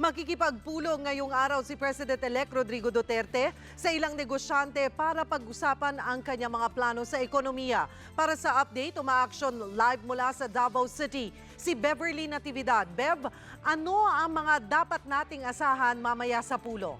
Makikipagpulong ngayong araw si President-elect Rodrigo Duterte sa ilang negosyante para pag-usapan ang kanyang mga plano sa ekonomiya. Para sa update, umaaksyon live mula sa Davao City. Si Beverly Natividad. Bev, ano ang mga dapat nating asahan mamaya sa pulo?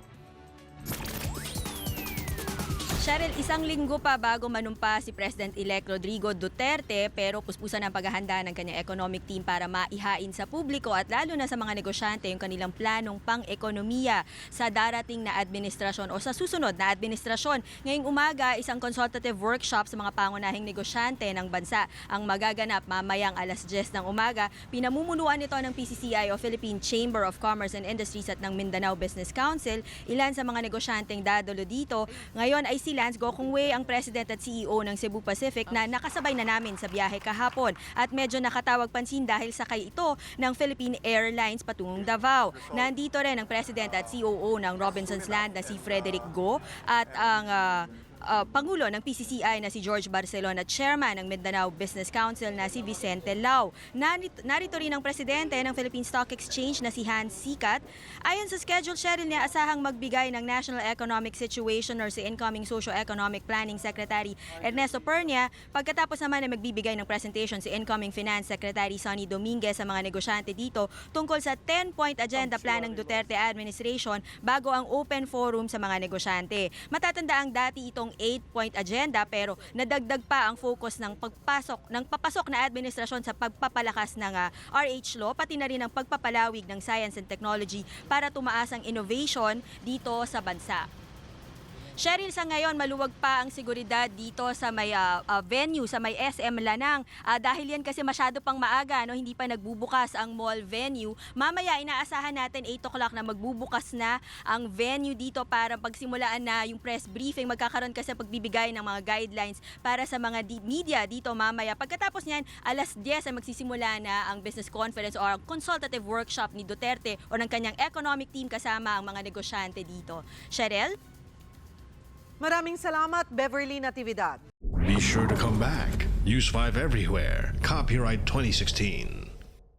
Cheryl, isang linggo pa bago manumpa si President-elect Rodrigo Duterte pero puspusan ang paghahanda ng kanyang economic team para maihain sa publiko at lalo na sa mga negosyante yung kanilang planong pang-ekonomiya sa darating na administrasyon o sa susunod na administrasyon. Ngayong umaga, isang consultative workshop sa mga pangunahing negosyante ng bansa ang magaganap mamayang alas 10 ng umaga. Pinamumunuan ito ng PCCI o Philippine Chamber of Commerce and Industries at ng Mindanao Business Council. Ilan sa mga negosyanteng dadalo dito. Ngayon ay Lance Gokongwei ang President at CEO ng Cebu Pacific na nakasabay na namin sa biyahe kahapon at medyo nakatawag pansin dahil sakay ito ng Philippine Airlines patungong Davao. Nandito rin ang President at COO ng Robinson's Land na si Frederick Go at ang ah, ah, Pangulo ng PCCI na si George Barcelona at Chairman ng Mindanao Business Council na si Vicente Lau. Narito, narito rin ang Presidente ng Philippine Stock Exchange na si Hans Sikat. Ayon sa schedule, Cheryl niya asahang magbigay ng National Economic Situation or si Incoming Socio-Economic Planning Secretary Ernesto Pernia. Pagkatapos naman ay magbibigay ng presentation si Incoming Finance Secretary Sonny Dominguez sa mga negosyante dito tungkol sa 10-point agenda plan ng Duterte administration bago ang open forum sa mga negosyante. Matatanda ang dati itong 8-point agenda pero nadagdag pa ang focus ng pagpasok ng papasok na administrasyon sa pagpapalakas ng ah, RH law pati na rin ang pagpapalawig ng science and technology para tumaas ang innovation dito sa bansa. Cheryl, sa ngayon, maluwag pa ang seguridad dito sa may ah, ah, venue, sa may SM Lanang. Ah, dahil yan kasi masyado pang maaga, no? hindi pa nagbubukas ang mall venue. Mamaya, inaasahan natin 8 o'clock na magbubukas na ang venue dito para pagsimulaan na yung press briefing. Magkakaroon kasi pagbibigay ng mga guidelines para sa mga di- media dito mamaya. Pagkatapos niyan, alas 10 ay magsisimula na ang business conference or consultative workshop ni Duterte o ng kanyang economic team kasama ang mga negosyante dito. Cheryl? Maraming salamat, Beverly Natividad. Be sure to come back. Use 5 everywhere. Copyright 2016.